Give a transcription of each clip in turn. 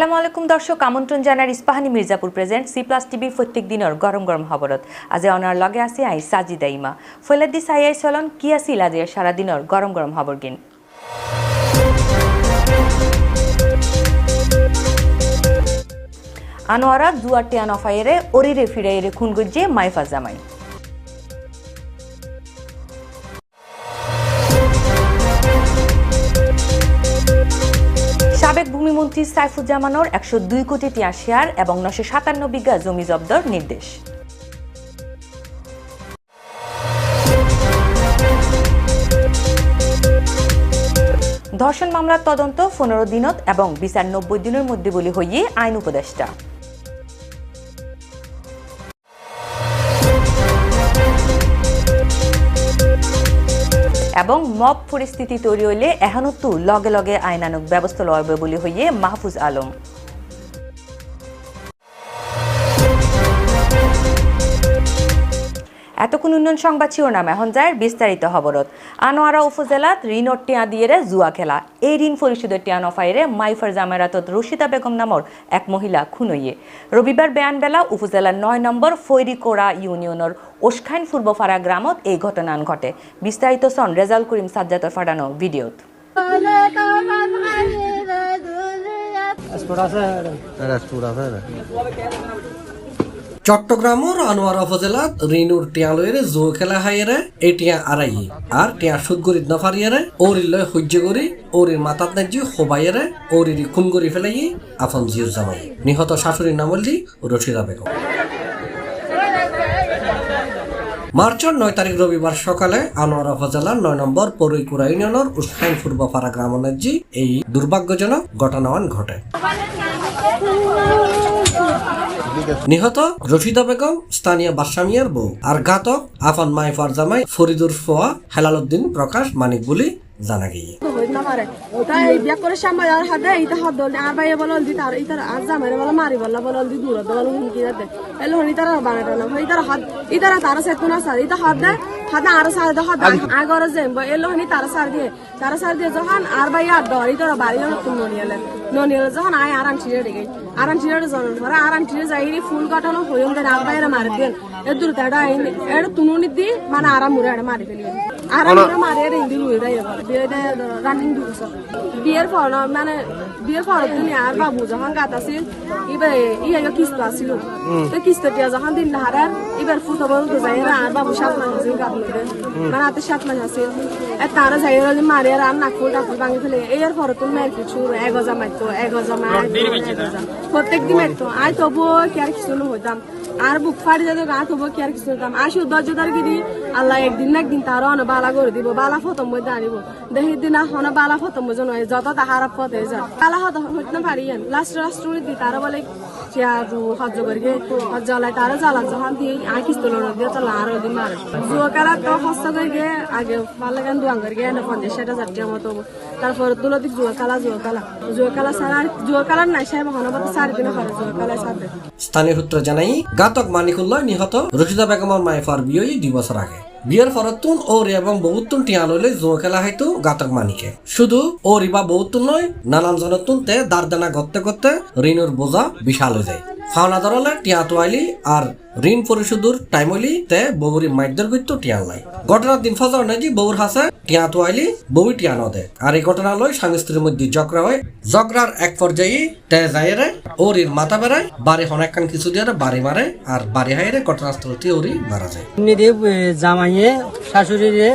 আসসালামু আলাইকুম দর্শক, আমন্ত্রণ জানার Ispahani Mirzapur present C plus টিভির প্রত্যেক দিনের গরম গরম খবরত। আজি অনার লগে আছি আই সাজিদা ইমা ফৈলাদ্দি আই চলন, কি আছিল আজি সারা দিনের গরম গরম খবর গিন? আনোয়ারা জুয়ার টিয়ান অফাইরে, ওরিরে ফিরাইরে খুন গজ্জে মাইফা জামাই। সাবেক ভূমিমন্ত্রী সাইফুজ্জামানোর একশো দুই কোটি টিয়া শেয়ার এবং নশো সাতান্ন বিঘা জমি জব্দর নির্দেশ। ধর্ষণ মামলার তদন্ত পনেরো দিনত এবং বিচার নব্বই দিনের মধ্যে বলি হইয়ে আইন উপদেষ্টা। এবং মব পরিস্থিতি তৈরি হইলে এহানত্তু লগে লগে আইনানুক ব্যবস্থা বলে বলি হইয়ে মাহফুজ আলম। এতক্ষণ উন্নয়ন সংবাদ শিরোনাম। এখন যায় বিস্তারিত খবরত। আনোয়ারা উপজেলাত ঋণর টিয়া দিয়ে জুয়া খেলা। এই ঋণ পরিশোধের টিয়া নফাইরে মাইফার জামেরাতত রশিদা বেগম নামর এক মহিলা খুনইয়ে রবিবার বেয়ানবেলা উপজেলার নয় নম্বর ফৈরিকোড়া ইউনিয়নের ওসখাইন পূর্বফাড়া গ্রামত এই ঘটনান ঘটে। বিস্তারিত সন রেজাল করিম সাজ্জাতর ফাটানো ভিডিওত চট্টগ্রামের আনোয়ারা উপজেলাত রিনুর টিয়ালয়ের জো খেলা হাইয়েরে, এই টিয়া আড়াই আর টিয়া সুদ গরিত নফারিয়ারে লয় সহ্য করি, ওরির মাতাত নাজি হবাইয়ারে ওরির খুন করি ফেলাই আফন জিউর জামাই নিহত শাশুড়ির নাম হলি রশিদা বেগম। মার্চের নয় তারিখ রবিবার সকালে আনোয়ারা উপজেলার নয় নম্বর পরৈকুড়া ইউনিয়নের উস্কাইন পূর্বপাড়া গ্রামনাজি এই দুর্ভাগ্যজনক ঘটনাওয়ান ঘটে। নিহত রশিদা বেগম, স্থানীয় বাসামিয়ার বউ। আর ঘাতক আফান মাই ফারজামাই ফরিদুর ফোয়া হেলালুদ্দিন প্রকাশ মানিক বলে জানা গিয়ে তাই বিয়া করে আর হাদে ইতা হাত দল আর বাইরে বলল দি তার ইতার আর জামারে বল মারি বল বল দি দূর দল হুমকি দে এলো হনি তার বানাটা না। ইতার হাত ইতার তার সে কোনা সার ইতা হাত দে হাত আর সার দে হাত আগর যে এলো হনি তার সার দিয়ে। তার সার দিয়ে যখন আর বাই আর দল ইতার বাড়ি নতুন ননিয়ালে ননিয়ালে যখন আয় আরাম ছিড়ে রেগে আরাম ছিড়ে জন ধরে আরাম ছিড়ে যাই ফুল কাটানো হইম দেন আর বাইরে মারি দেন এ দূর তাড়া আইন এর তুনুনি দি মানে আরাম মুরে আড়ে মারি ফেলি আরাম মুরে মারি রে ইন্দি লুই দেয় বিয়ে রানিং ঢুকছ বিয়ের পর ন- মানে বিয়ের পর তুমি আর বাবু যখন গাত আছিল এবার ইয়ে কিস্ত আছিল তো কিস্ত টিয়া যখন দিন হারার এবার ফুটো বলতে যাই আর বাবু সাত মাস আছিল গাত মধ্যে মানে হাতে সাত মাস আছিল আর তারা যাই মারি আর নাক ফুল টাকুল ভাঙি ফেলে এর পর তুমি মেয়ের কিছু এগজা মারতো এগজা মার প্রত্যেক দিন মারতো আয় তবুও কি আর কিছু হইতাম আর বুক ফাড়ি যেত গা তবুও কি আর কিছু হইতাম আর শুদ্ধ জোদার গিরি। আল্লাহ একদিন না একদিন তারও অন বালা করে দিব, বালা ফতম মধ্যে আনিব। দেখি দিন হন বালা ফতম বোঝো নয়, যত তাহার পথে যা বালা হত হইতে না পারি লাস্ট লাস্ট দি তারা বলে, চেয়ার সহ্য করি সহ্য লাই তারা জ্বালা যখন দিয়ে আই কিস্ত লোড দিয়ে তো আর ওদিন মারে। জুয়া খেলা তো হস্ত করে গিয়ে আগে পাল্লা গান দুয়াং করে গিয়ে পঞ্চাশ ষাট হাজার টাকা মতো। তারপর তুলো দিক জুয়া খেলা জুয়া খেলা জুয়া খেলা ছাড়া আর জুয়া খেলার নাই, সাহেব হনবাতে চারি দিনে করে জুয়া খেলা সাথে স্থানীয় সূত্র জানাই ঘাতক মানিকুল্লয় নিহত রশিদা বেগমের ফার বিয়ে দুই বছর আগে। বিয়ের ফরতুন ওর এবং বহুতুন টিয়া লইলে জো খেলা হয়তো গাতক মানিকে শুধু ওর ইবা বহুতুন নয় নানান জনতুন তে দারদানা করতে করতে ঋণুর বোঝা বিশাল হয়ে যায়। ফাওনা ধরলে টিয়া তোয়ালি আর ঋণ পরিশোধের টাইম হইলি তে বউরি মাইদের গইতো টিয়াল নাই ঘটনার দিন ফজর নাজি বউর হাসে টিয়া তোয়ালি বউই টিয়া নদে। আর এই ঘটনা লয় স্বামী স্ত্রীর মধ্যে ঝগড়া হয়। ঝগড়ার এক পর্যায়ে তে যাইরে ওর ইর মাথা বেড়ায়, বাড়ি হনেকান কিছু দিয়ে বাড়ি মারে আর বাড়ি হাইরে ঘটনাস্থলতে ওরই মারা যায়। জামাইয়ে, শাশুড়িরে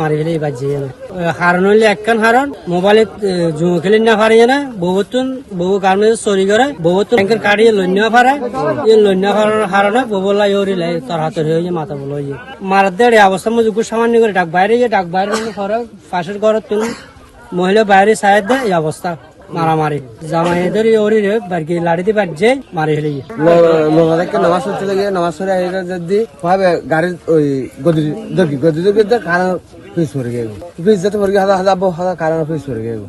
মারি ফেলে বাজিয়ে হারণ হইলে একখান হারণ মোবাইলে জুমো খেলে না পারে না বহুতুন বহু কারণে চুরি করে বহুতুন ব্যাংকের কাটিয়ে লন্য পারে এই লন্য হারণে ববলা ইউরি লাই, তার হাতের হয়ে মাথা বলো ইয়ে। মারার দেড় অবস্থা মধ্যে গুড় সামান্য করে ডাক বাইরে গিয়ে ডাক বাইরে ঘরে পাশের ঘর তুল মহিলা বাইরে সাহেব দেয়, এই অবস্থা, মারামারি। জামাইদের ওরি রে বাড়ি লাড়ি দিয়ে বাজছে মারি ফেলে গিয়ে লোকাদেরকে নামাজ পড়তে লাগে, নামাজ পড়ে যদি ভাবে গাড়ির ওই গদি গদি দরকি দর কারণ ফিস পড়ে গেল ফিস যেতে পড়ে হাদা হাদা বহ হাদা কারণ ফিস পড়ে গেল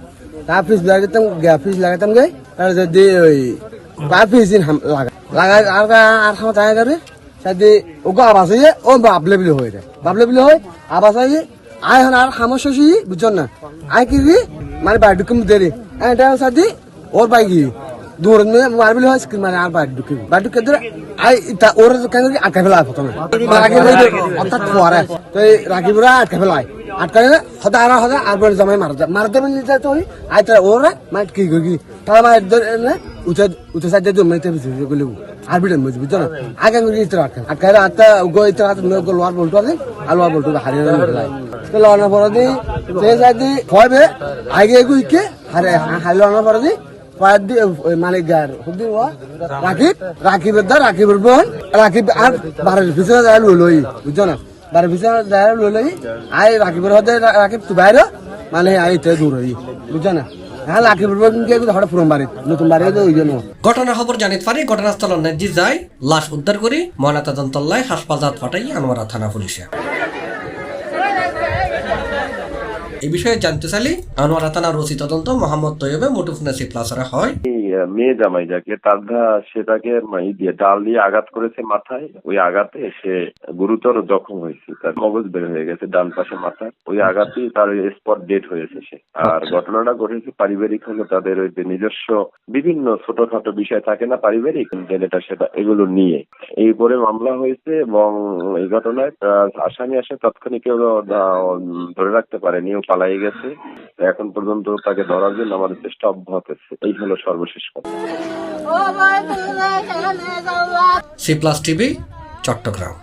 তা ফিস লাগাতাম গা ফিস লাগাতাম গে আর যদি ওই বা ফিস দিন লাগা লাগা আর আর খাওয়া তাই করে সাদি ওগো আবাস হয়ে ও বাবলে বিলে হয়ে যায়। বাবলে বিলে হয় আবাস হয়ে আয় হন আর সমস্যা বুঝছেন না? আয় কি মানে বাড়ি ঢুকুম দেরি এটা সাদি ওর বাইক দূর মারবিল হয় স্ক্রিন মানে আর বাইরে ঢুকে বাইরে ঢুকে ধরে আই তা ওর কেন কি আটকে ফেলা প্রথমে রাখি অর্থাৎ ফোয়ারে তো এই রাখিবরা আটকে ফেলায় আটকে সদা আর আর বলে জমাই মার মার দেবেন নিতে তো আই তা ওরা মাই কি কি তারা মাই ধরে উঠে উঠে সাইডে তো মেতে বিছে গলে আর বিড়ে মজবুত বুঝছ না? আগে করে ইতরা আটকে আটকে আটটা গো ইতরা হাত মে গো লোয়ার বলতো আছে আর লোয়ার বলতো হারিয়ে ফেলায় তো লোয়ার পরে দি সে সাইডে হবে আগে গুইকে আরে হাইলো আনার পরে দি পাঁচ দি গার হুদি ও রাকিব রাকিবের দা রাকিবের বোন রাকিব আর বারের পিছনে যায় লই না? পিছনে যায় লই আই রাকিবের হতে রাকিব মানে আই তে না নতুন নেজি যায়, লাশ থানা এই বিষয়ে জানতে চাইলে আনোয়ারা থানার ওসি তদন্ত মোহাম্মদ তৈয়বে মুঠোফোনে সি হয়। মেয়ে জামাই যাকে তার দা- সে তাকে ই দিয়ে ডাল দিয়ে আঘাত করেছে মাথায় ওই আঘাতে সে গুরুতর জখম হয়েছে। তার মগজ বের হয়ে গেছে ডান পাশে মাথায় ওই আঘাতে তার স্পট ডেট হয়েছে সে। আর ঘটনাটা ঘটেছে পারিবারিক হলো তাদের ওই যে নিজস্ব বিভিন্ন ছোটখাটো বিষয় থাকে না পারিবারিক যেটা সেটা এগুলো নিয়ে। এই করে মামলা হয়েছে এবং এই ঘটনায় আসামি আসে তাৎক্ষণিক কেউ ধরে রাখতে পারেনি ও পালাই গেছে। এখন পর্যন্ত তাকে ধরার জন্য আমাদের চেষ্টা অব্যাহত আছে। এই হলো সর্বশেষ কথা সি প্লাস টিভি চট্টগ্রাম।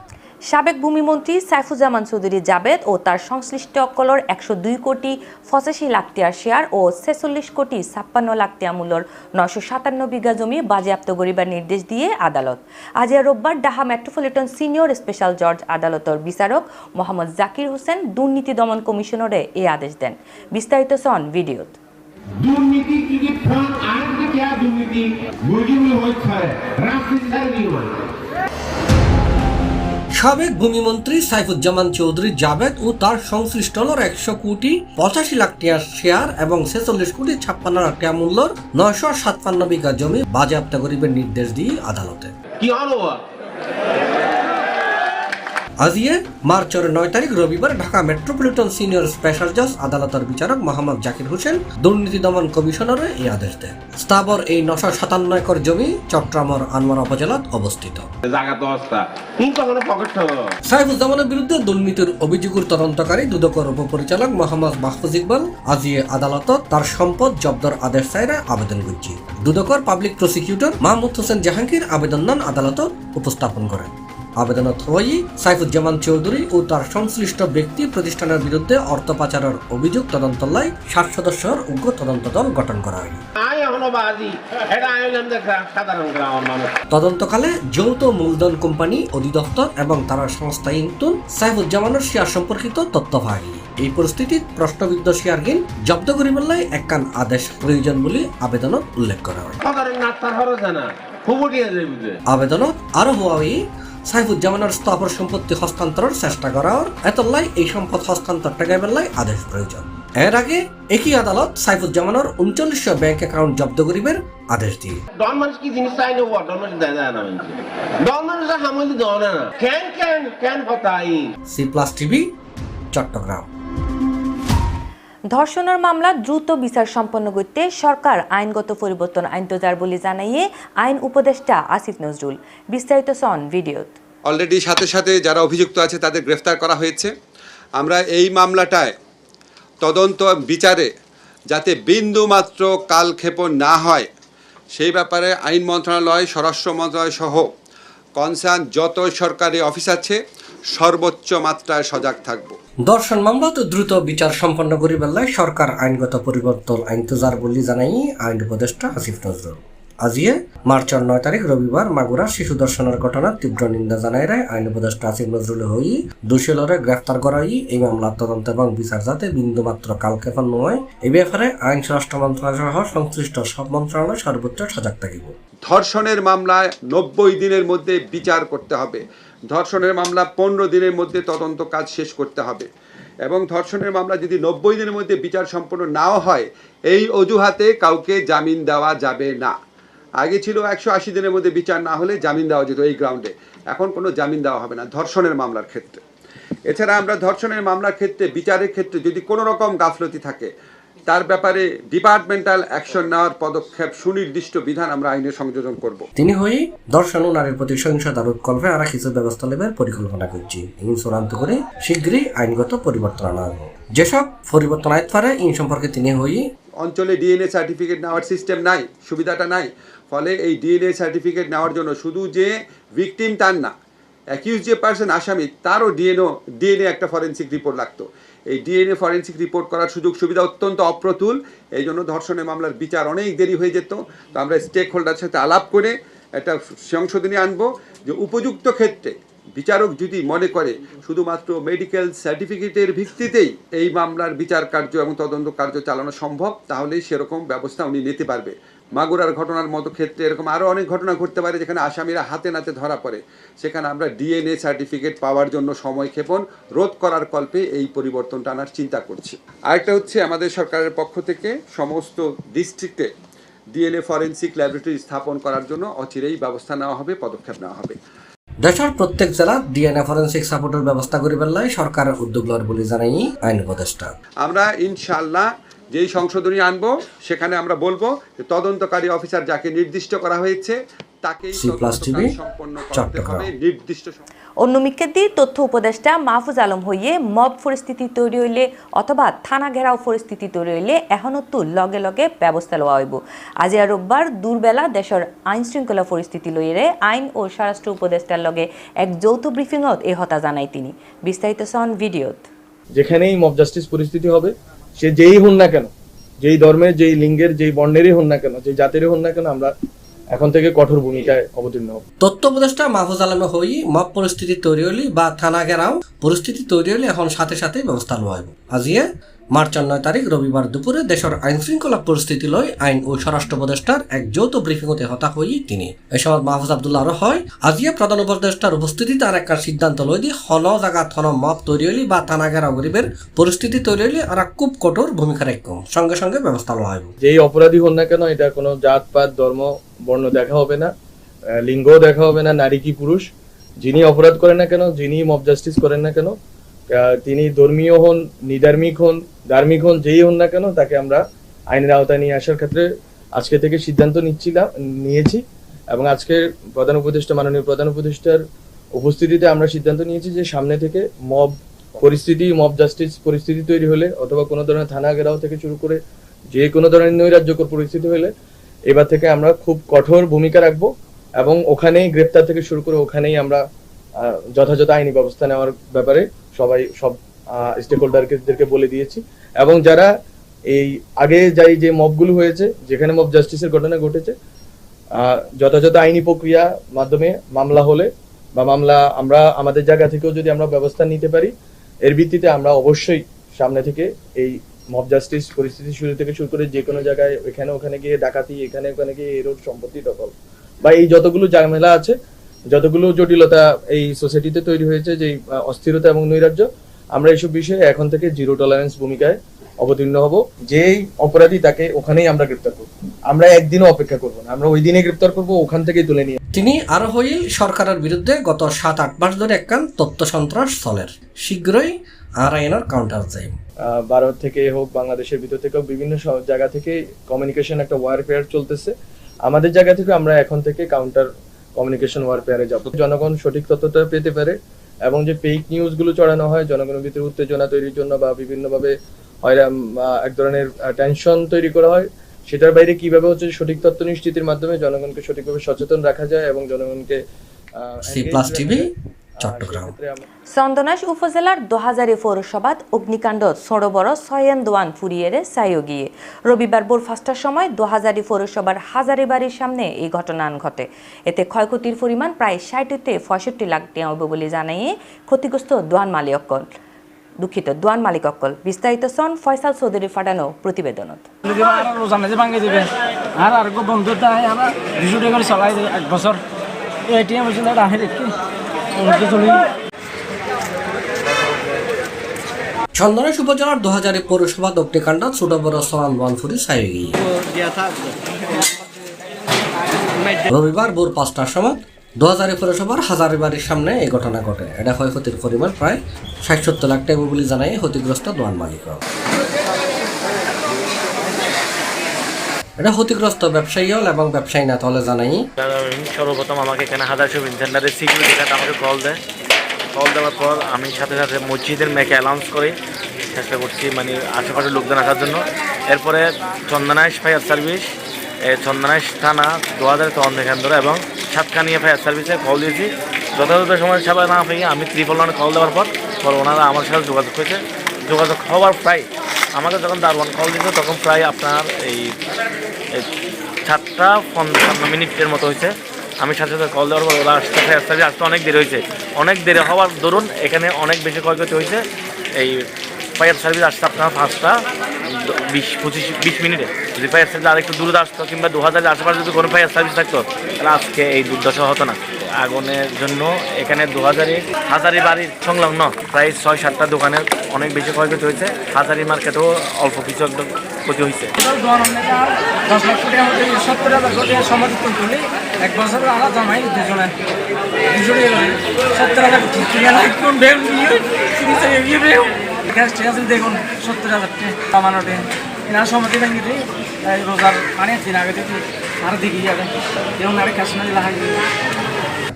সাবেক ভূমিমন্ত্রী সাইফুজ্জামান চৌধুরী জাবেদ ও তার সংশ্লিষ্ট অকলর একশো দুই কোটি পঁচাশি লাখ টিয়ার শেয়ার ও ছেচল্লিশ কোটি ছাপ্পান্ন লাখ টিয়া মূল্যর নশো সাতান্ন বিঘা জমি বাজেয়াপ্ত করিবার নির্দেশ দিয়ে আদালত। আজিয়া রোববার ডাহা মেট্রোপলিটন সিনিয়র স্পেশাল জজ আদালতের বিচারক মোহাম্মদ জাকির হোসেন দুর্নীতি দমন কমিশনরে এই আদেশ দেন। বিস্তারিত সন ভিডিওত। দুর্নীতি দুর্নীতি মুরগিগুলো হচ্ছে রাজনীতি সাবেক ভূমিমন্ত্রী সাইফুজ্জামান চৌধুরী জাবেদ ও তার সংশ্লিষ্ট একশো কোটি পঁচাশি লাখ টিয়ার শেয়ার এবং ছেচল্লিশ কোটি ছাপ্পান্ন লাখ টিয়া মূল্যর নয়শো সাতান্ন বিঘা জমি বাজেয়াপ্ত করিবের নির্দেশ দিয়ে আদালতে। কি হলো? আজিয়ে মার্চের নয় তারিখ রবিবার ঢাকা মেট্রোপলিটন সিনিয়র স্পেশাল জজ আদালতের বিচারক মোহাম্মদ জাকির হোসেন দুর্নীতি দমন কমিশনারে এই আদেশ দেয় স্থাবর এই নশো সাতান্ন একর জমি চট্টগ্রামের আনোয়ারা উপজেলাত অবস্থিত। সাইফুজ্জামানের বিরুদ্ধে দুর্নীতির অভিযোগের তদন্তকারী দুদকের উপপরিচালক মোহাম্মদ মাহফুজ ইকবাল আজিয়ে আদালতত তার সম্পদ জব্দর আদেশ চাইরে আবেদন করছি। দুদকর পাবলিক প্রসিকিউটর মাহমুদ হোসেন জাহাঙ্গীর আবেদন আদালতত উপস্থাপন করেন। আবেদনত হই সাইফুজ্জামান চৌধুরী ও তার সংশ্লিষ্ট ব্যক্তি প্রতিষ্ঠানের বিরুদ্ধে অর্থ পাচারের অভিযোগ তদন্তলাই সাত সদস্যের উগ্র তদন্ত দল গঠন করা হয় তদন্তকালে যৌথ মূলধন কোম্পানি অধিদপ্তর এবং তার সংস্থা ইন্তুন সাইফুজ্জামানের শেয়ার সম্পর্কিত তথ্য পায় এই পরিস্থিতিত প্রশ্নবিদ্ধ শেয়ারগিন জব্দ করিবার একখান আদেশ প্রয়োজন বলে আবেদনত উল্লেখ করা হয়। আবেদনত আরও হওয়াই সাইফুজ্জামানের স্থাবর সম্পত্তি হস্তান্তরের চেষ্টা করার এতল্লাই এই সম্পদ হস্তান্তর টেকাইবেল্লাই আদেশ প্রয়োজন। এর আগে একই আদালত সাইফুজ্জামানের উনচল্লিশশো ব্যাংক অ্যাকাউন্ট জব্দ করিবের আদেশ দিয়ে। ডন মানুষ কি জিনিস চাই নেব ডন মানুষ দেয় না ডন মানুষের সামনে দেওয়া না। কেন কেন সি প্লাস টিভি চট্টগ্রাম। ধর্ষণের মামলা দ্রুত বিচার সম্পন্ন করতে সরকার আইনগত পরিবর্তন আইনতোজার বলে জানাইয়ে আইন উপদেষ্টা আসিফ নজরুল। বিস্তারিত সন ভিডিওত। অলরেডি সাথে সাথে যারা অভিযুক্ত আছে তাদের গ্রেফতার করা হয়েছে। আমরা এই মামলাটায় তদন্ত বিচারে যাতে বিন্দু মাত্র কালক্ষেপণ না হয়, সেই ব্যাপারে আইন মন্ত্রণালয়, স্বরাষ্ট্র মন্ত্রণালয় সহ কনসার্ন যত সরকারি অফিস আছে সর্বোচ্চ মাত্রায় সজাগ থাকব। দর্শন মামলাত দ্রুত বিচার সম্পন্ন করিবার লাই সরকার আইনগত পরিবর্তন আইনতোজার বলে জানাই আইন উপদেষ্টা আসিফ নজরুল। আজিয়ে মার্চের নয় তারিখ রবিবার মাগুরা শিশু দর্শনের ঘটনার তীব্র নিন্দা জানাই রায় আইন উপদেষ্টা আসিফ নজরুল হই দোষীলরে গ্রেফতার করাই এই মামলার তদন্ত এবং বিচার যাতে বিন্দুমাত্র কালক্ষেপণ নয়। এই ব্যাপারে আইন স্বরাষ্ট্র মন্ত্রণালয় সহ সংশ্লিষ্ট সব মন্ত্রণালয় সর্বোচ্চ সজাগ থাকিব। ধর্ষণের মামলায় নব্বই দিনের মধ্যে বিচার করতে হবে। ধর্ষণের মামলা পনেরো দিনের মধ্যে তদন্ত কাজ শেষ করতে হবে। এবং ধর্ষণের মামলা যদি নব্বই দিনের মধ্যে বিচার সম্পন্ন নাও হয়, এই অজুহাতে কাউকে জামিন দেওয়া যাবে না। আগে ছিল একশো আশি দিনের মধ্যে বিচার না হলে জামিন দেওয়া যেত এই গ্রাউন্ডে এখন কোনো জামিন দেওয়া হবে না ধর্ষণের মামলার ক্ষেত্রে। এছাড়া আমরা ধর্ষণের মামলার ক্ষেত্রে, বিচারের ক্ষেত্রে যদি কোনো রকম গাফলতি থাকে তার ব্যাপারে ডিপার্টমেন্টাল অ্যাকশন নেওয়ার পদক্ষেপ সুনির্দিষ্ট বিধান আমরা আইনে সংযোজন করব। তিনি হই দর্শন ও নারীর প্রতি সহিংসতার উৎকল্পে আর কিছু ব্যবস্থা নেবার পরিকল্পনা করছি। ইন চূড়ান্ত করে শীঘ্রই আইনগত পরিবর্তন আনা হবে। যেসব পরিবর্তন আইতে পারে ইন সম্পর্কে তিনি হই অঞ্চলে ডিএনএ সার্টিফিকেট নেওয়ার সিস্টেম নাই সুবিধাটা নাই। ফলে এই ডিএনএ সার্টিফিকেট নেওয়ার জন্য শুধু যে ভিকটিম তার না অ্যাকিউজ যে পার্সন আসামি তারও ডিএনও ডিএনএ একটা ফরেন্সিক রিপোর্ট লাগতো। এই ডিএনএ ফরেন্সিক রিপোর্ট করার সুযোগ সুবিধা অত্যন্ত অপ্রতুল। এই জন্য ধর্ষণের মামলার বিচার অনেক দেরি হয়ে যেত। তো আমরা স্টেক হোল্ডার সাথে আলাপ করে একটা সংশোধনী আনব যে উপযুক্ত ক্ষেত্রে বিচারক যদি মনে করে শুধুমাত্র মেডিকেল সার্টিফিকেটের ভিত্তিতেই এই মামলার বিচার কার্য এবং তদন্ত কার্য চালানো সম্ভব তাহলেই সেরকম ব্যবস্থা উনি নিতে পারবে। মাগুরার ঘটনার মতো ক্ষেত্রে এরকম আরও অনেক ঘটনা ঘটতে পারে যেখানে আসামিরা হাতে নাতে ধরা পড়ে। সেখানে আমরা ডিএনএ সার্টিফিকেট পাওয়ার জন্য সময় ক্ষেপণ রোধ করার কল্পে এই পরিবর্তনটা আনার চিন্তা করছি। আরেকটা হচ্ছে আমাদের সরকারের পক্ষ থেকে সমস্ত ডিস্ট্রিক্টে ডিএনএ ফরেন্সিক ল্যাবরেটরি স্থাপন করার জন্য অচিরেই ব্যবস্থা নেওয়া হবে পদক্ষেপ নেওয়া হবে। দেশের প্রত্যেক জেলা ডিএনএ ফরেন্সিক সাপোর্টের ব্যবস্থা করিবার লাই সরকারের উদ্যোগ লওয়ার বলে জানাই আইন উপদেষ্টা। আমরা ইনশাল্লাহ যেই সংশোধনী আনব সেখানে আমরা বলব যে তদন্তকারী অফিসার যাকে নির্দিষ্ট করা হয়েছে তাকেই নির্দিষ্ট অন্য মিকেদি তথ্য উপদেষ্টা মাহফুজ আলম হইয়ে মব পরিস্থিতি তৈরি হইলে অথবা থানা ঘেরাও পরিস্থিতি তৈরি হইলে এখনও তো লগে লগে ব্যবস্থা লওয়া হইব। আজি আর রোববার দূরবেলা দেশের আইন শৃঙ্খলা পরিস্থিতি লইয়ে আইন ও স্বরাষ্ট্র উপদেষ্টার লগে এক যৌথ ব্রিফিংত এই হতা জানাই তিনি। বিস্তারিত সন ভিডিওত। যেখানেই মব জাস্টিস পরিস্থিতি হবে সে যেই হন না কেন, যেই ধর্মের, যেই লিঙ্গের, যেই বর্ণেরই হন না কেন, যেই জাতিরই হন না কেন, আমরা এখন থেকে কঠোর ভূমিকায় অবতীর্ণ হব। তথ্য উপদেষ্টা মাহফুজ আলমে হই মব পরিস্থিতি তৈরি হলি বা থানা গেরাও পরিস্থিতি তৈরি হলে এখন সাথে সাথে ব্যবস্থা নেওয়া হব আজিয়ে মার্চের নয় তারিখ রবিবার দুপুরে দেশের আইন শৃঙ্খলা পরিস্থিতি লই আইন ও স্বরাষ্ট্র উপদেষ্টার এক যৌথ ব্রিফিংতে হতা হই তিনি। এ সময় মাহফুজ আবদুল্লাহ আরও হয়, আজিয়ে প্রধান উপদেষ্টার উপস্থিতিতে আর একটা সিদ্ধান্ত লই দি হন জায়গা থন মব তৈরি হলি বা থানা ঘেরাও গরিবের পরিস্থিতি তৈরি হলি আর খুব কঠোর ভূমিকা রাখম। সঙ্গে সঙ্গে ব্যবস্থা লওয়া হইব। যেই অপরাধী হন না কেন, এটা কোনো জাত পাত ধর্ম, বর্ণ দেখা হবে না লিঙ্গ দেখা হবে না, নারী কি পুরুষ? যিনি অপরাধ করেন না কেন, যিনি মব জাস্টিস করেন না কেন তিনি ধর্মীয় হন, নিধার্মিক হন, ধার্মিক হন, যেই হন না কেন, তাকে আমরা আইনের আওতায় নিয়ে আসার ক্ষেত্রে আজকে থেকে সিদ্ধান্ত নিচ্ছিলাম, নিয়েছি এবং আজকে প্রধান উপদেষ্টা, মাননীয় প্রধান উপদেষ্টার উপস্থিতিতে আমরা সিদ্ধান্ত নিয়েছি যে সামনে থেকে মব পরিস্থিতি, মব জাস্টিস পরিস্থিতি তৈরি হলে অথবা কোনো ধরনের থানা ঘেরাও থেকে শুরু করে যে কোনো ধরনের নৈরাজ্যকর পরিস্থিতি হলে এবার থেকে আমরা খুব কঠোর ভূমিকা রাখব এবং ওখানেই গ্রেপ্তার থেকে শুরু করে ওখানেই আমরা যথাযথ আইনি ব্যবস্থা নেওয়ার ব্যাপারে সবাই, সব স্টেক হোল্ডারদেরকে বলে দিয়েছি। এবং যারা এই আগে যাই যে মবগুলো হয়েছে, যেখানে মব জাস্টিসের ঘটনা ঘটেছে যথাযথ আইনি প্রক্রিয়া মাধ্যমে মামলা হলে বা মামলা আমরা আমাদের জায়গা থেকেও যদি আমরা ব্যবস্থা নিতে পারি, এর ভিত্তিতে আমরা অবশ্যই সামনে থেকে এই মব জাস্টিস পরিস্থিতি শুরু থেকে শুরু করে যে কোনো জায়গায়, এখানে ওখানে গিয়ে ডাকাতি, এখানে ওখানে গিয়ে এরোড সম্পত্তি দখল, বা এই যতগুলো ঝামেলা আছে যতগুলো জটিলতা এই সোসাইটিতে তৈরি হয়েছে যে অস্থিরতা এবং নৈরাজ্য আমরা এইসব বিষয়ে এখন থেকে জিরো টলারেন্স ভূমিকায় অবতীর্ণ হব। যেই অপরাধী তাকে ওখানেই আমরা গ্রেপ্তার করব। আমরা একদিনও অপেক্ষা করব না। আমরা ওই দিনে গ্রেপ্তার করব ওখান থেকেই তুলে নিয়ে তিনি আরও হই সরকারের বিরুদ্ধে গত সাত আট মাস ধরে একখান তথ্য সন্ত্রাস চলের শীঘ্রই আর আইনের কাউন্টার আহ, ভারত থেকে হোক বাংলাদেশের ভিতর থেকে হোক বিভিন্ন জায়গা থেকে কমিউনিকেশন একটা ওয়ারফেয়ার চলতেছে। আমাদের জায়গা থেকে আমরা এখন থেকে কাউন্টার কমিউনিকেশন ওয়ারফেয়ারে যাব জনগণ সঠিক তথ্যটা পেতে পারে এবং যে ফেক নিউজগুলো চড়ানো হয় জনগণের ভিতরে উত্তেজনা তৈরির জন্য বা বিভিন্নভাবে হয় উম, আহ, এক ধরনের টেনশন তৈরি করা হয় সেটার বাইরে কীভাবে হচ্ছে সঠিক তথ্য নিশ্চিতির মাধ্যমে জনগণকে সঠিকভাবে সচেতন রাখা যায় এবং জনগণকে C plus TV Chattogram. Chandanaish উপজেলার দহাজারি পৌরসভাত অগ্নিকাণ্ডত ছোট বড় ছয়েন দোয়ান ফুরিয়েরে চাইও গিয়ে রবিবার ভোর পাঁচটার সময় দহাজারি পৌরসভার হাজারি বাড়ির সামনে এই ঘটনা ঘটে। এতে ক্ষয়ক্ষতির পরিমাণ প্রায় ষাটতে পঁয়ষট্টি লাখ টাকা হবে বলে জানিয়ে ক্ষতিগ্রস্ত দোয়ান মালিক অক্কল। দুঃখিত দোয়ান মালিক অক্কল। বিস্তারিত সন ফয়সাল চৌধুরী ফাটানো প্রতিবেদনত। আর আর বন্ধু চলাই এক বছর। এটিএম চন্দনেশ উপজেলার দু হাজারে পৌরসভা অগ্নিকাণ্ড ছোট বড় সরান বনফুরি ছাই গিয়ে রবিবার ভোর পাঁচটার সময় দু হাজারে পৌরসভার হাজারি বাড়ির সামনে এই ঘটনা ঘটে। এটা ক্ষয়ক্ষতির পরিমাণ প্রায় ষাট সত্তর লাখ টাকা বলে জানাই ক্ষতিগ্রস্ত দোয়ান মালিকরা। এটা ক্ষতিগ্রস্ত ব্যবসায়ী হল এবং ব্যবসায়ী না, তাহলে জানাই। সর্বপ্রথম আমাকে এখানে হাজার শপিং সেন্টারের সিকিউরিটি গার্ড আমাকে কল দেয়। কল দেওয়ার পর আমি সাথে সাথে মসজিদের মেয়েকে অ্যালাউন্স করি। চেষ্টা করছি মানে আশেপাশে লোকজন আসার জন্য। এরপরে চন্দনাইশ ফায়ার সার্ভিস চন্দনাইশ থানা দু হাজার তদন্ত কেন্দ্র এবং সাতকানিয়া ফায়ার সার্ভিসে কল দিয়েছি। যথাযথ সময় সেবা না পেয়ে আমি ত্রিপল ওয়ানে কল দেওয়ার পর পর ওনারা আমার সাথে যোগাযোগ করেছে। যোগাযোগ হওয়ার প্রায় আমাকে যখন দারোয়ান কল দিয়েছে তখন প্রায় আপনার এই সাতটা পঞ্চান্ন মিনিটের মতো হয়েছে। আমি সাথে সাথে কল দেওয়ার পর ওরা আসতে সার্ভিস আসতে অনেক দেরি হয়েছে। অনেক দেরি হওয়ার দরুন এখানে অনেক বেশি ক্ষয়ক্ষতি হয়েছে। এই ফায়ার সার্ভিস আসতে আপনার পাঁচটা, বিশ, পঁচিশ, বিশ মিনিটে। যদি ফায়ার সার্ভিস আর একটু দূরে আসতো কিংবা দু হাজার আশেপাশে যদি কোনো ফায়ার সার্ভিস থাকতো, তাহলে আজকে এই দুর্দশা হতো না। আগুনের জন্য এখানে দু হাজারি হাজারি বাড়ির সংলগ্ন প্রায় ছয়, সাতটা দোকানের অনেক বেশি ক্ষয়ক্ষতি হয়েছে। হাজারি মার্কেটেও অল্প কিছু একটা ক্ষতি হয়েছে। সত্তর হাজার দুজনে সত্তর হাজার দেখুন, সত্তর রোজার থেকে আর দিকে যাবে যেমন আর ক্যাশ না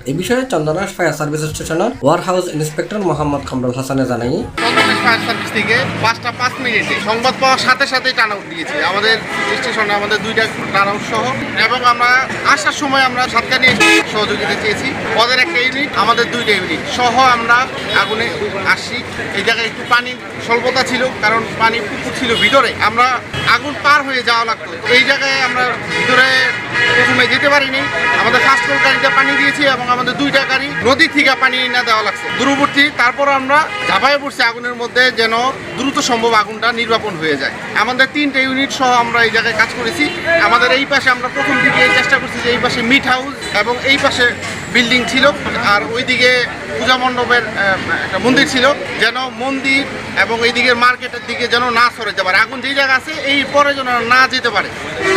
এই বিষয়ে চন্দনাশ ফায়ার সার্ভিস স্টেশনের warehouse inspector Mohammad Kamrul হাসানে জানাই। চন্দ্রমেশ ফায়ার সার্ভিস থেকে পাঁচটা পাঁচ মিনিটে সংবাদ পাওয়ার সাথে সাথেই টান আউট দিয়েছি। আমাদের স্টেশনে আমাদের দুইটা টান আউট সহ। এবং আমরা আসার সময় আমরা সাতকানি সহযোগিতা চেয়েছি। ওদের একটা ইউনিট আমাদের দুইটা ইউনিট সহ আমরা আগুনে আসছি এই জায়গায় একটু পানি স্বল্পতা ছিল, কারণ পানি পুকুর ছিল ভিতরে। আমরা আগুন পার হয়ে যাওয়া লাগতো। এই জায়গায় আমরা ভিতরে প্রথমে যেতে পারিনি। আমাদের ফার্স্ট গাড়িটা পানি দিয়েছি এবং আমাদের দুইটা গাড়ি নদী থেকে পানি না দেওয়া লাগছে। দূরবর্তী তারপর আমরা ঝাঁপায়ে পড়ছি আগুনের মধ্যে যেন দ্রুত সম্ভব আগুনটা নির্বাপন হয়ে যায়। আমাদের তিনটা ইউনিট সহ আমরা এই জায়গায় কাজ করেছি। আমাদের এই পাশে আমরা প্রথম দিকে চেষ্টা করছি যে এই পাশে মিট হাউস এবং এই পাশে বিল্ডিং ছিল আর ওইদিকে পূজা মণ্ডপের একটা মন্দির ছিল যেন মন্দির এবং এই দিকের মার্কেটের দিকে যেন না সরে যেতে পারে আগুন যেই জায়গা আছে এই পরে যেন না যেতে পারে।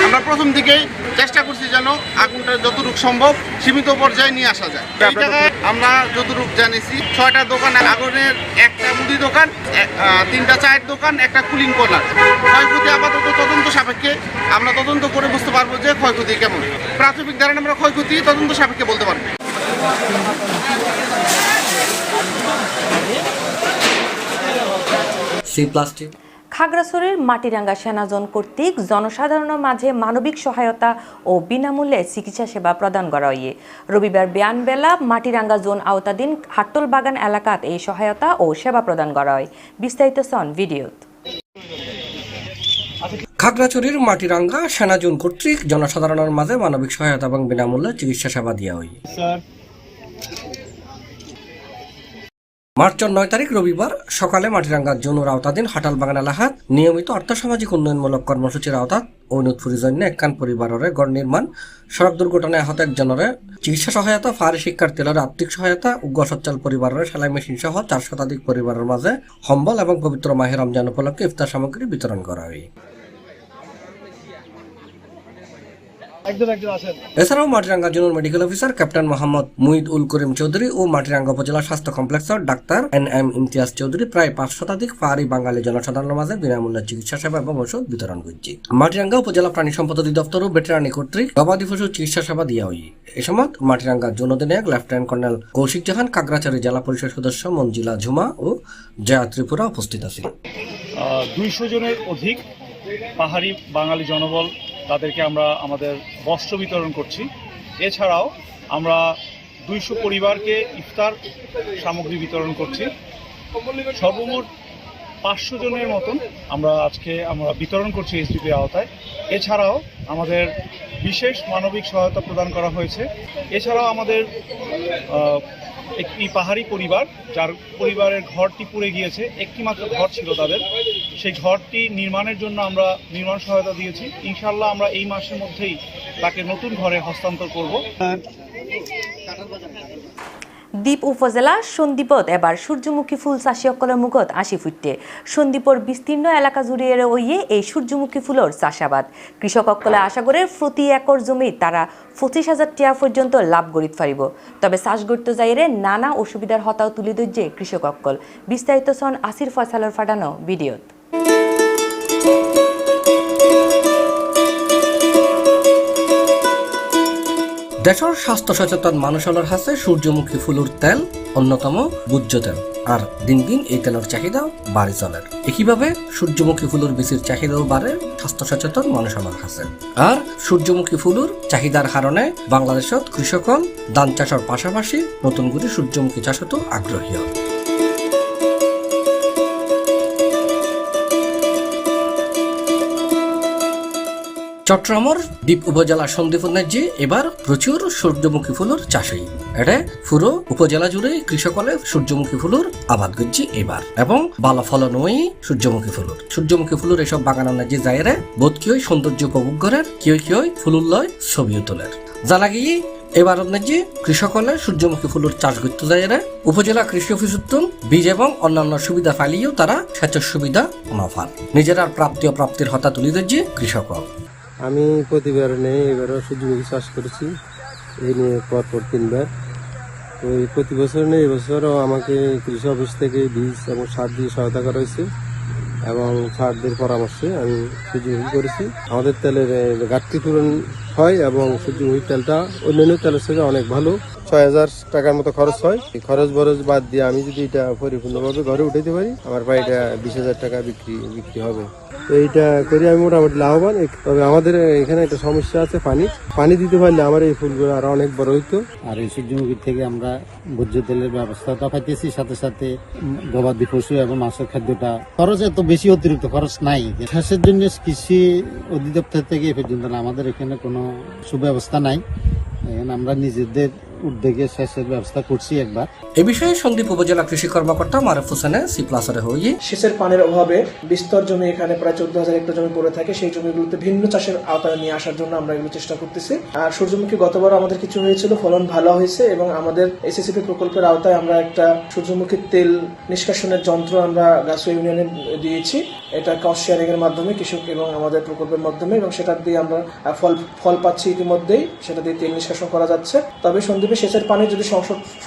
আমরা প্রথম দিকেই চেষ্টা করছি যেন আগুনটা যতটুকু সম্ভব সীমিত পর্যায়ে নিয়ে আসা যায়। এই জায়গায় আমরা যতটুকু জানিছি, ছয়টা দোকান, আগুনের একটা মুদি দোকান তিনটা চায়ের দোকান, একটা কুলিং কর্নার। ক্ষয়ক্ষতি আপাতত তদন্ত সাপেক্ষে আমরা তদন্ত করে বুঝতে পারব যে ক্ষয়ক্ষতি কেমন। প্রাথমিক ধারণা আমরা ক্ষয়ক্ষতি তদন্ত সাপেক্ষে বলতে পারব। সি প্লাস্টিক খাগড়াছড়ির মাটিরাঙ্গা সেনাজন কর্তৃক জনসাধারণের মাঝে মানবিক সহায়তা ও বিনামূল্যে চিকিৎসা সেবা প্রদান করা হয়ে। রবিবার বিয়ানবেলা মাটিরাঙ্গা জোন আওতাধীন হাট্টল বাগান এলাকাত এই সহায়তা ও সেবা প্রদান করা হয়। বিস্তারিত সন ভিডিওত। খাগড়াছড়ির মাটিরাঙ্গা সেনাজুন কর্তৃক জনসাধারণের মাঝে মানবিক সহায়তা এবং বিনামূল্যে চিকিৎসা সেবা দেওয়া হয়। মার্চের নয় তারিখ রবিবার সকালে মাটিরাঙ্গা জনুর আওতাধীন হাটাল বাগান এলাকাত নিয়মিত আর্থসামাজিক উন্নয়নমূলক কর্মসূচির আওতাত অনুৎপুরি জন্য একখান পরিবারের গড় নির্মাণ, সড়ক দুর্ঘটনায় আহত একজনের চিকিৎসা সহায়তা ফায়ার শিক্ষার্থীদের আর্থিক সহায়তা, উগ্র সচ্ছল পরিবারের সেলাই মেশিন সহ চার শতাধিক পরিবারের মাঝে সম্বল এবং পবিত্র মাহের রমজান উপলক্ষে ইফতার সামগ্রী বিতরণ করা হয়। এছাড়াও Matiranga zonal medical officer captain Mohammad Muid Ul Karim Chowdhury ও মাটিরাঙ্গা উপজেলা স্বাস্থ্য কমপ্লেক্সের doctor N M Imtiaz Chowdhury প্রায় পাঁচ শতাধিক পাহাড়ি বাঙালি জনসাধারণের মাঝে বিনামূল্যে চিকিৎসা সেবা এবং ওষুধ বিতরণ করছে। মাটিরাঙ্গা উপজেলা প্রাণী সম্পদ অধিদপ্তর ও ভেটেরানি কর্তৃক গবাদি পশু চিকিৎসা সেবা দেওয়া হয় এ সময় মাটিরাঙ্গা জনদিনায়ক লেফটেন্যান্ট কর্নেল কৌশিক জাহান কাগড়াচারী জেলা পরিষদ সদস্য মঞ্জিলা ঝুমা ও জয়া ত্রিপুরা উপস্থিত আছেন দুইশো জনের অধিক পাহাড়ি বাঙালি জনবল তাদেরকে আমরা আমাদের বস্ত্র বিতরণ করছি। এছাড়াও আমরা দুইশো পরিবারকে ইফতার সামগ্রী বিতরণ করছি। সর্বমোট পাঁচশো জনের মতন আমরা আজকে আমরা বিতরণ করছি এসডিপি আওতায়। এছাড়াও আমাদের বিশেষ মানবিক সহায়তা প্রদান করা হয়েছে। এছাড়াও আমাদের একটি পাহাড়ি পরিবার, যার পরিবারের ঘরটি পুড়ে গিয়েছে একটি মাত্র ঘর ছিল তাদের। সেই ঘরটি নির্মাণের জন্য আমরা নির্মাণ সহায়তা দিয়েছি। ইনশাল্লাহ আমরা এই মাসের মধ্যেই তাকে নতুন ঘরে হস্তান্তর করব। দ্বীপ উপজেলা সন্দীপত এবার সূর্যমুখী ফুল চাষিসকলের মুখত আসি ফুটে। সন্দীপর বিস্তীর্ণ এলাকা জুড়িয়ে ওইয়ে এই সূর্যমুখী ফুলর চাষাবাদ। কৃষকসকলে আশা করে প্রতি একর জমি তারা পঁচিশ হাজার টিয়া পর্যন্ত লাভ গড়িত পারিব। তবে চাষ করতে যাইরে নানা অসুবিধার হতাও তুলি ধরছে কৃষকসকল বিস্তারিত সন আসির ফয়সালর ফাটানো ভিডিওত। দেশের স্বাস্থ্য সচেতন মানুষের হাতে সূর্যমুখী ফুলুর তেল, অন্যতম গুজ্জ তেল। আর দিন দিন এই তেলের চাহিদা বাড়ি চলে। একইভাবে সূর্যমুখী ফুলুর বেশির চাহিদাও বাড়ে স্বাস্থ্য সচেতন মানুষের হাতে আর সূর্যমুখী ফুলুর চাহিদার কারণে বাংলাদেশত কৃষকন ধান চাষের পাশাপাশি নতুন করে সূর্যমুখী চাষতো আগ্রহী হয় চট্টগ্রামের দ্বীপ উপজেলা সন্দীপন্যাজি এবার প্রচুর সূর্যমুখী ফুলের চাষই এটা পুরো উপজেলা জুড়ে কৃষকলে সূর্যমুখী ফুলের আবাদ করছে এবার। এবং ভালো ফলন ওই সূর্যমুখী ফুলের। সূর্যমুখী ফুলের এসব বাগানের নাজি যায়রে বোধ কি হয় সৌন্দর্য উপভোগ করার কেউ কি হয় ফুলুর লয় ছবিও তোলের জানা লাগিয়ে এবার নাজি কৃষকলে সূর্যমুখী ফুলের চাষ করতে যায়রে উপজেলা কৃষি অফিস উত্তম, বীজ এবং অন্যান্য সুবিধা পাইলেও তারা সেচের সুবিধা নফার নিজেরা প্রাপ্তি ও প্রাপ্তির হতা তুলি দিচ্ছে কৃষক আমি প্রতিবার নেই, এবারও সূর্যমুখী চাষ করেছি। এই নিয়ে পরপর পর তিনবার। তো এই প্রতি বছর নেই এবছরও আমাকে কৃষি অফিস থেকে বীজ এবং সার দিয়ে সহায়তা করা হয়েছে এবং সারদের পরামর্শে আমি সূর্যমুখী করেছি। আমাদের তেলের ঘাটতি পূরণ হয় এবং সূর্যমুখী তেলটা অন্যান্য তেলের থেকে অনেক ভালো। ছয় হাজার টাকার মতো খরচ হয়। এই খরচ বরচ বাদ দিয়ে আমি যদি এটা পরিপূর্ণভাবে ঘরে উঠাইতে পারি আমার প্রায় এটা বিশ হাজার টাকা বিক্রি বিক্রি হবে। তো এইটা করে আমি মোটামুটি লাভবান। তবে আমাদের এখানে একটা সমস্যা আছে পানি। পানি দিতে পারলে আমার এই ফুলগুলো আরও অনেক বড় হইতো। আর এই সূর্যমুখী থেকে আমরা ভোজ্য তেলের ব্যবস্থাটা পাইতেছি সাথে সাথে গবাদি পশু এবং মাছের খাদ্যটা। খরচ এত বেশি অতিরিক্ত খরচ নাই। চাষের জন্য কৃষি অধিদপ্তর থেকে এ পর্যন্ত না, আমাদের এখানে কোনো সুব্যবস্থা নাই। আমরা নিজেদের উদ্যোগে সেচের ব্যবস্থা করছি একবার। এ বিষয়ে সন্দীপ উপজেলা কৃষি কর্মকর্তা মারুফ হোসেনে সি প্লাসারে হয়ে সেচের পানির অভাবে বিস্তর জমি এখানে প্রায় চোদ্দ হাজার হেক্টর জমি পড়ে থাকে। সেই জমিগুলোতে ভিন্ন চাষের আওতায় নিয়ে আসার জন্য আমরা এগুলো চেষ্টা করতেছি। আর সূর্যমুখী গতবার আমাদের কিছু হয়েছিল ফলন ভালো হয়েছে এবং আমাদের এসএসসিপি প্রকল্পের আওতায় আমরা একটা সূর্যমুখীর তেল নিষ্কাশনের যন্ত্র আমরা গাছুয়া ইউনিয়নে দিয়েছি। এটা কস্ট শেয়ারিং এর মাধ্যমে কৃষক এবং আমাদের প্রকল্পের মাধ্যমে এবং সেটা দিয়ে আমরা ফল ফল পাচ্ছি ইতিমধ্যেই। সেটা দিয়ে তেল নিষ্কাশন করা যাচ্ছে। তবে সন্দ্বীপে সেচের পানি যদি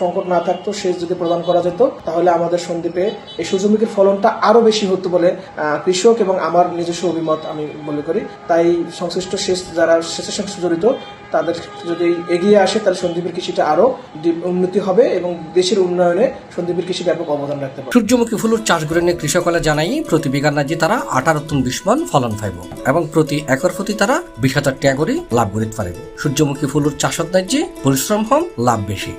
সংকট না থাকতো সেচ যদি প্রদান করা যেত, তাহলে আমাদের সন্দ্বীপে এই সূর্যমুখীর ফলনটা আরও বেশি হতো বলে কৃষক এবং আমার নিজস্ব অভিমত আমি মনে করি। তাই সংশ্লিষ্ট সেচ যারা সেচের সঙ্গে জড়িত তাদের যদি এগিয়ে আসে, তাহলে সন্দীপের কৃষিটা আরও উন্নতি হবে এবং দেশের উন্নয়নে সন্দীপের কৃষি ব্যাপক অবদান রাখতে পারে সূর্যমুখী ফুলের চাষ করে নিয়ে কৃষকরা জানাই, প্রতি বিঘার রাজ্যে তারা আঠারো উত্তম বিশ ফলন পাইব এবং প্রতি একর প্রতি তারা বিশ হাজার টাকা করে লাভ করিতে পারিব। সূর্যমুখী ফুলের চাষত নাজি পরিশ্রম হম লাভ বেশি।